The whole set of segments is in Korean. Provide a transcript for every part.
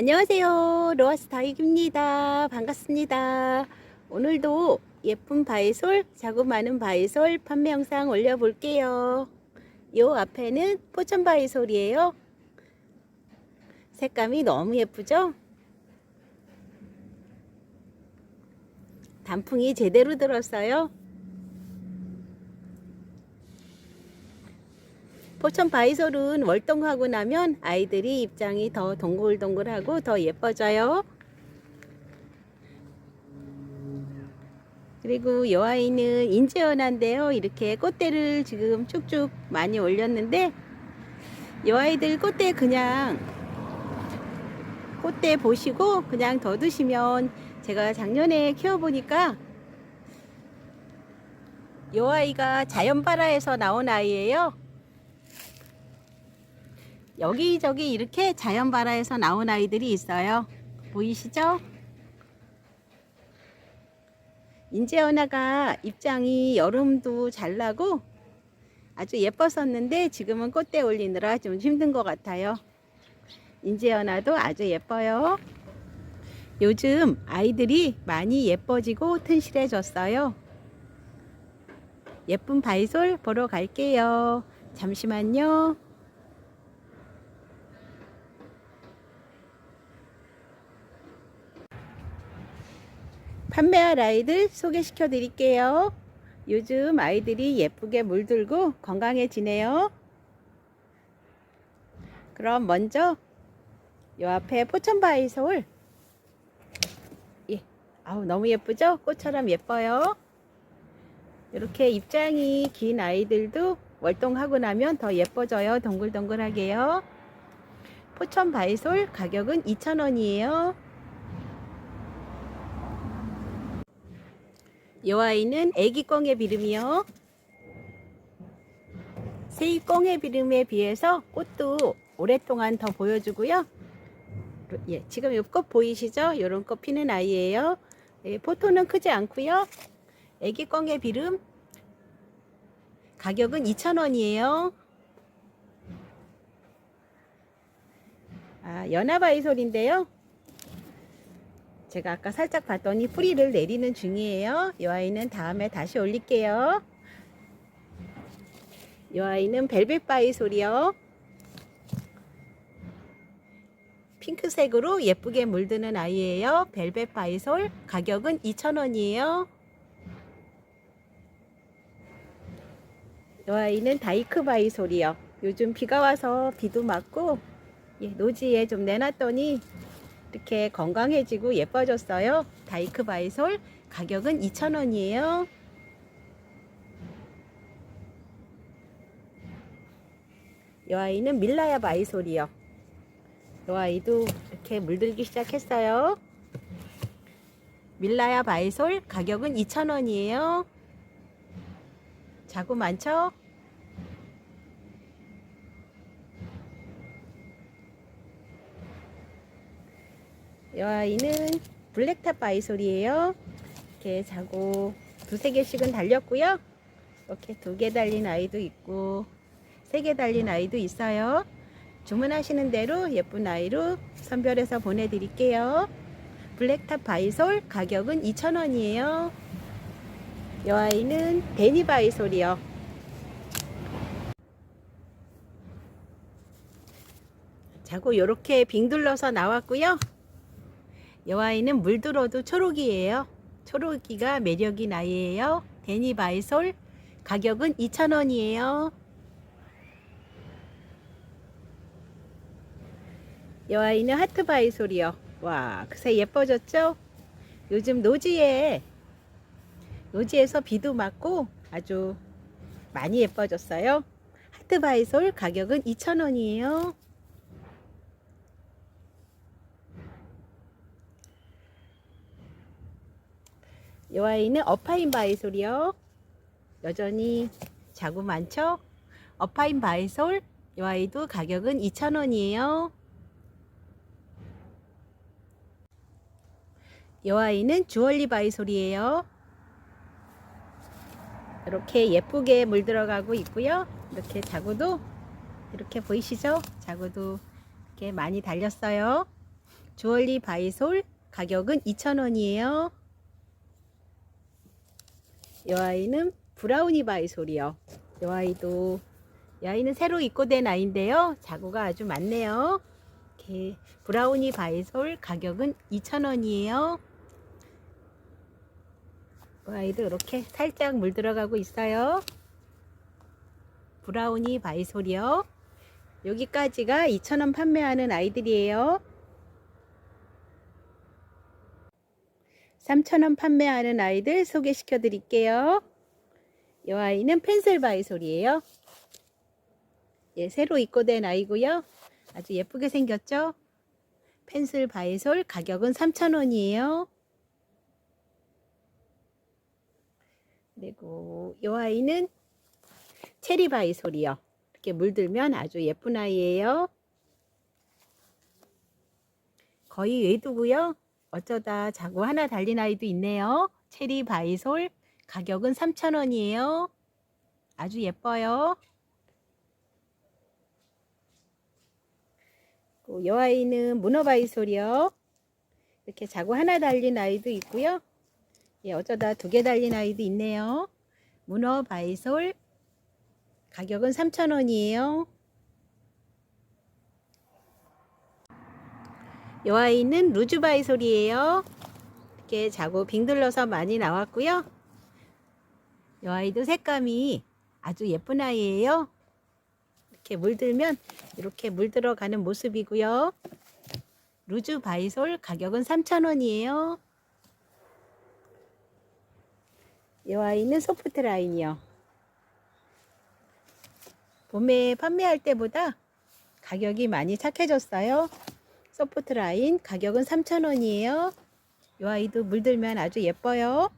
안녕하세요. 로아스 다육입니다. 반갑습니다. 오늘도 예쁜 바이솔, 자구 많은 바이솔 판매 영상 올려볼게요. 요 앞에는 포천 바이솔이에요. 색감이 너무 예쁘죠? 단풍이 제대로 들었어요. 포천 바이솔은 월동하고 나면 아이들이 입장이 더 동글동글하고 더 예뻐져요. 그리고 이 아이는 인재연한데요. 이렇게 꽃대를 지금 쭉쭉 많이 올렸는데 이 아이들 꽃대 그냥 꽃대 보시고 그냥 더 두시면 제가 작년에 키워보니까 이 아이가 자연발화에서 나온 아이예요. 여기저기 이렇게 자연발화에서 나온 아이들이 있어요. 보이시죠? 인재연화가 입장이 여름도 잘 나고 아주 예뻤었는데 지금은 꽃대 올리느라 좀 힘든 것 같아요. 인재연화도 아주 예뻐요. 요즘 아이들이 많이 예뻐지고 튼실해졌어요. 예쁜 바이솔 보러 갈게요. 잠시만요. 판매할 아이들 소개시켜 드릴게요. 요즘 아이들이 예쁘게 물들고 건강해지네요. 그럼 먼저 요 앞에 포천바위 서울 예. 아우 너무 예쁘죠? 꽃처럼 예뻐요. 이렇게 입장이 긴 아이들도 월동하고 나면 더 예뻐져요. 동글동글하게요. 포천 바이솔 가격은 2,000원이에요. 이 아이는 애기 꽁의 비름이요. 세입 꽁의 비름에 비해서 꽃도 오랫동안 더 보여주고요. 예, 지금 이 꽃 보이시죠? 이런 꽃 피는 아이예요. 예, 포토는 크지 않고요. 애기 꽁의 비름 가격은 2,000원이에요. 아, 연화바이솔인데요. 제가 아까 살짝 봤더니 뿌리를 내리는 중이에요. 이 아이는 다음에 다시 올릴게요. 이 아이는 벨벳 바이솔이요. 핑크색으로 예쁘게 물드는 아이예요. 벨벳 바이솔 가격은 2,000원이에요. 이 아이는 다이크 바이솔이요. 요즘 비가 와서 비도 맞고 예, 노지에 좀 내놨더니 이렇게 건강해지고 예뻐졌어요. 다이크 바이솔 가격은 2,000원이에요. 이 아이는 밀라야 바이솔이요. 이 아이도 이렇게 물들기 시작했어요. 밀라야 바이솔 가격은 2,000원이에요. 자구 많죠? 이 아이는 블랙탑 바이솔이에요. 이렇게 자고 두세 개씩은 달렸고요. 이렇게 두 개 달린 아이도 있고 세 개 달린 아이도 있어요. 주문하시는 대로 예쁜 아이로 선별해서 보내드릴게요. 블랙탑 바이솔 가격은 2,000원이에요. 이 아이는 데니 바이솔이요. 자고 이렇게 빙 둘러서 나왔고요. 이 아이는 물들어도 초록이에요. 초록이가 매력인 아이예요. 데니 바이솔 가격은 2,000원이에요. 이 아이는 하트 바이솔이요. 와, 그새 예뻐졌죠? 요즘 노지에 노지에서 비도 맞고 아주 많이 예뻐졌어요. 하트 바이솔 가격은 2,000원이에요. 이 아이는 어파인 바이솔이요. 여전히 자구 많죠? 어파인 바이솔 이 아이도 가격은 2,000원이에요. 이 아이는 주얼리 바이솔이에요. 이렇게 예쁘게 물들어가고 있고요. 이렇게 자구도 이렇게 보이시죠? 자구도 이렇게 많이 달렸어요. 주얼리 바이솔 가격은 2,000원이에요. 이 아이는 브라우니 바이솔이요. 이 아이도 이 아이는 새로 입고된 아이인데요. 자구가 아주 많네요. 이렇게 브라우니 바이솔 가격은 2,000원이에요. 이 아이도 이렇게 살짝 물 들어가고 있어요. 브라우니 바이솔이요. 여기까지가 2,000원 판매하는 아이들이에요. 3,000원 판매하는 아이들 소개시켜 드릴게요. 이 아이는 펜슬 바이솔이에요. 예, 새로 입고된 아이고요. 아주 예쁘게 생겼죠? 펜슬 바이솔 가격은 3,000원이에요. 그리고 이 아이는 체리 바이솔이요. 이렇게 물들면 아주 예쁜 아이예요. 거의 외두고요. 어쩌다 자고 하나 달린 아이도 있네요. 체리 바이솔 가격은 3,000원이에요. 아주 예뻐요. 이 아이는 문어 바이솔이요. 이렇게 자고 하나 달린 아이도 있고요. 예, 어쩌다 두 개 달린 아이도 있네요. 문어 바이솔 가격은 3,000원이에요. 이 아이는 루즈 바이솔이에요. 이렇게 자고 빙둘러서 많이 나왔고요. 이 아이도 색감이 아주 예쁜 아이예요. 이렇게 물들면 이렇게 물들어 가는 모습이고요. 루즈 바이솔 가격은 3,000원이에요. 이 아이는 소프트 라인이요. 봄에 판매할 때보다 가격이 많이 착해졌어요. 소프트 라인 가격은 3,000원이에요. 이 아이도 물들면 아주 예뻐요.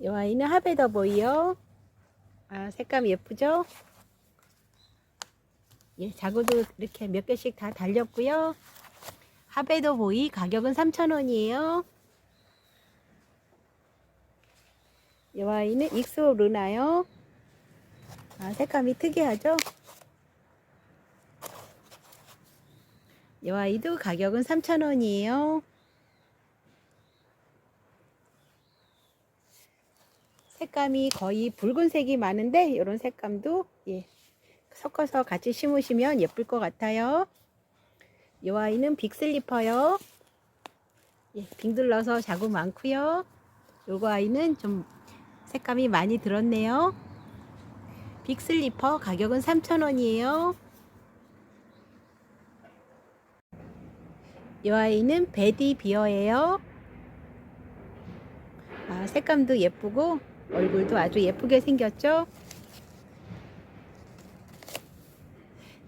이 아이는 하베더보이요. 아, 색감 예쁘죠? 예, 자구도 이렇게 몇 개씩 다 달렸고요. 하베더보이 가격은 3,000원이에요. 이 아이는 익소 루나요. 아, 색감이 특이하죠? 이 아이도 가격은 3,000원이에요. 색감이 거의 붉은색이 많은데 이런 색감도 예, 섞어서 같이 심으시면 예쁠 것 같아요. 이 아이는 빅슬리퍼요. 예, 빙둘러서 자구 많고요. 요거 아이는 좀 색감이 많이 들었네요. 빅슬리퍼 가격은 3,000원이에요. 이 아이는 베디 비어예요. 아, 색감도 예쁘고 얼굴도 아주 예쁘게 생겼죠?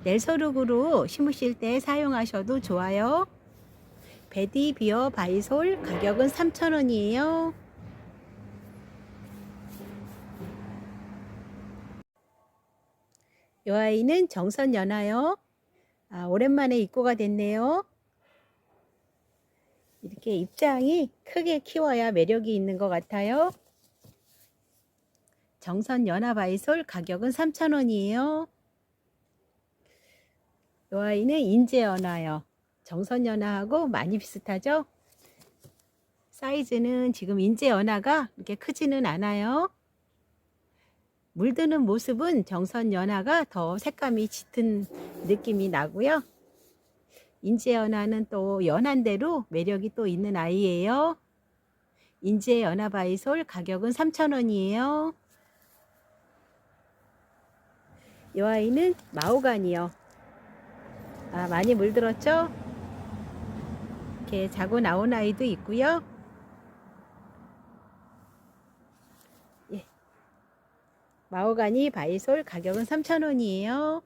넬소룩으로 심으실 때 사용하셔도 좋아요. 베디 비어 바이솔 가격은 3,000원이에요. 이 아이는 정선 연하요. 아, 오랜만에 입고가 됐네요. 이렇게 입장이 크게 키워야 매력이 있는 것 같아요. 정선 연하 바이솔 가격은 3,000원이에요. 이 아이는 인제 연하요. 정선 연하하고 많이 비슷하죠? 사이즈는 지금 인제 연하가 이렇게 크지는 않아요. 물드는 모습은 정선 연하가 더 색감이 짙은 느낌이 나고요. 인제 연하는 또 연한 대로 매력이 또 있는 아이예요. 인제 연하 바이솔 가격은 3,000원이에요. 이 아이는 마오간이요. 아, 많이 물들었죠? 이렇게 자고 나온 아이도 있고요. 마오가니 바이솔 가격은 3,000원이에요.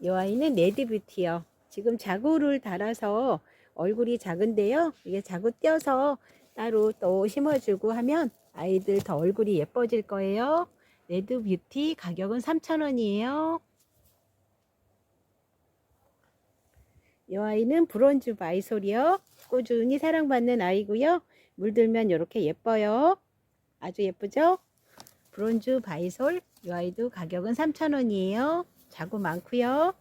이 아이는 레드뷰티요. 지금 자구를 달아서 얼굴이 작은데요. 이게 자구 떼어서 따로 또 심어주고 하면 아이들 더 얼굴이 예뻐질 거예요. 레드뷰티 가격은 3,000원이에요. 이 아이는 브론즈 바이솔이요. 꾸준히 사랑받는 아이고요. 물들면 이렇게 예뻐요. 아주 예쁘죠? 브론즈 바이솔 이 아이도 가격은 3,000원이에요. 자구 많고요.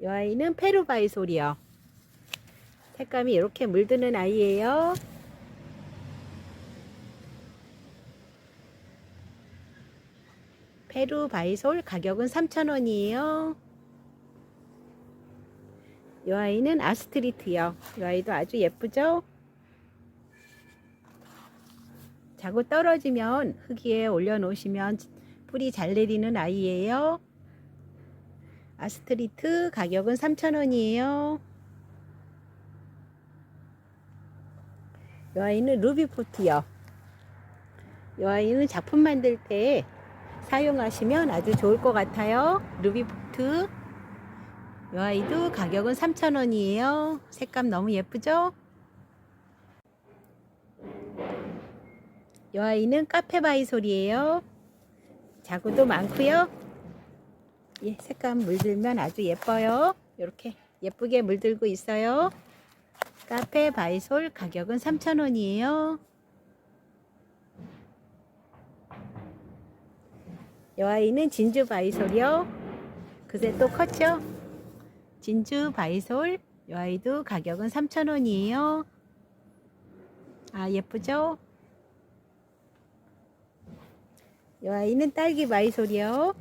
이 아이는 페루 바이솔이요. 색감이 이렇게 물드는 아이예요. 페루 바이솔 가격은 3,000원이에요. 이 아이는 아스트리트요. 이 아이도 아주 예쁘죠? 자고 떨어지면 흙 위에 올려놓으시면 뿌리 잘 내리는 아이예요. 아스트리트 가격은 3,000원이에요. 이 아이는 루비포트요. 이 아이는 작품 만들 때 사용하시면 아주 좋을 것 같아요. 루비포트. 이 아이도 가격은 3,000원이에요. 색감 너무 예쁘죠? 이 아이는 카페바이솔이에요. 자구도 많고요. 예, 색감 물들면 아주 예뻐요. 이렇게 예쁘게 물들고 있어요. 카페바이솔 가격은 3,000원이에요. 이 아이는 진주바이솔이요. 그새 또 컸죠? 진주바이솔 이 아이도 가격은 3,000원이에요. 아 예쁘죠? 이 아이는 딸기 바이솔이요.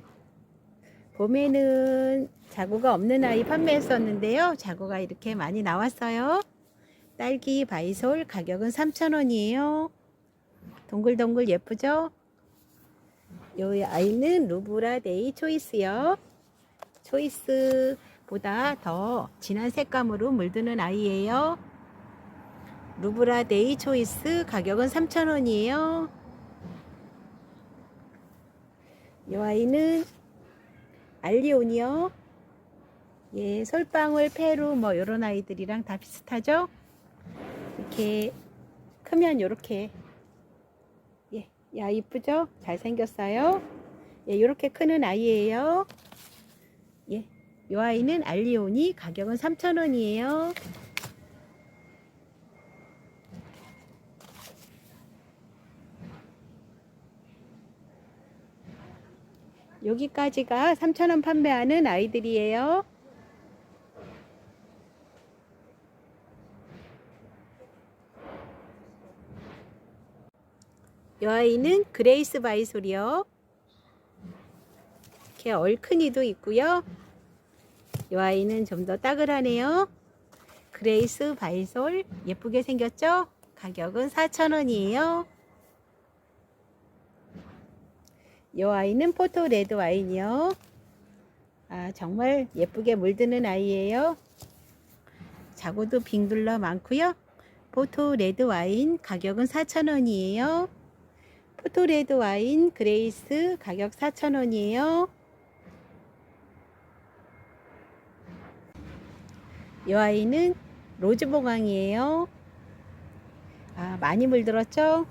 봄에는 자구가 없는 아이 판매했었는데요. 자구가 이렇게 많이 나왔어요. 딸기 바이솔 가격은 3,000원이에요. 동글동글 예쁘죠? 이 아이는 루브라데이 초이스요. 초이스보다 더 진한 색감으로 물드는 아이예요. 루브라데이 초이스 가격은 3,000원이에요. 이 아이는 알리온이요. 예, 솔방울, 페루 뭐 이런 아이들이랑 다 비슷하죠? 이렇게 크면 이렇게 예, 야 이쁘죠? 잘 생겼어요. 예, 이렇게 크는 아이예요. 예, 이 아이는 알리온이 가격은 3,000원이에요. 여기까지가 3,000원 판매하는 아이들이에요. 이 아이는 그레이스 바이솔이요. 이렇게 얼큰이도 있고요. 이 아이는 좀 더 따글하네요. 그레이스 바이솔 예쁘게 생겼죠? 가격은 4,000원이에요. 이 아이는 포토 레드 와인이요. 아, 정말 예쁘게 물드는 아이예요. 자고도 빙둘러 많고요. 포토 레드 와인 가격은 4,000원이에요. 포토 레드 와인 그레이스 가격 4,000원이에요. 이 아이는 로즈봉황이에요. 아, 많이 물들었죠?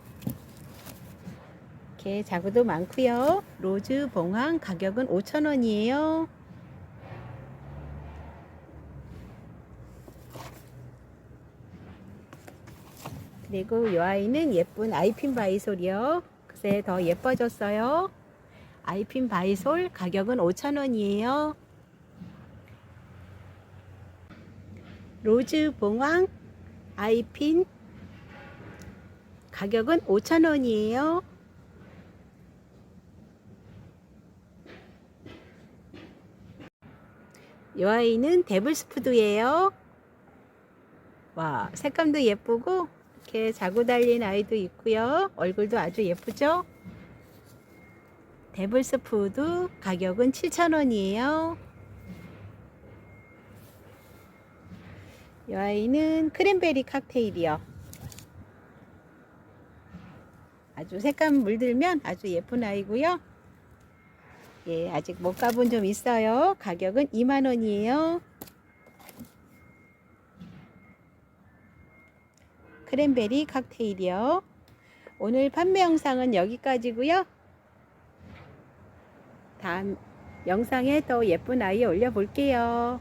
이렇게 자구도 많고요. 로즈 봉황 가격은 5,000원이에요. 그리고 이 아이는 예쁜 아이핀 바이솔이요. 그새 더 예뻐졌어요. 아이핀 바이솔 가격은 5,000원이에요. 로즈 봉황 아이핀 가격은 5,000원이에요. 이 아이는 데블스푸드예요. 와, 색감도 예쁘고 이렇게 자고 달린 아이도 있고요. 얼굴도 아주 예쁘죠? 데블스푸드 가격은 7,000원이에요. 이 아이는 크랜베리 칵테일이요. 아주 색감 물들면 아주 예쁜 아이고요. 예, 아직 못 가본 좀 있어요. 가격은 2만 원이에요. 크랜베리 칵테일이요. 오늘 판매 영상은 여기까지고요. 다음 영상에 더 예쁜 아이 올려볼게요.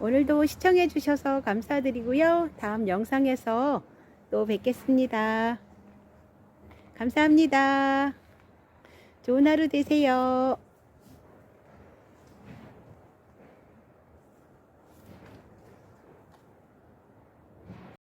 오늘도 시청해 주셔서 감사드리고요. 다음 영상에서 또 뵙겠습니다. 감사합니다. 좋은 하루 되세요.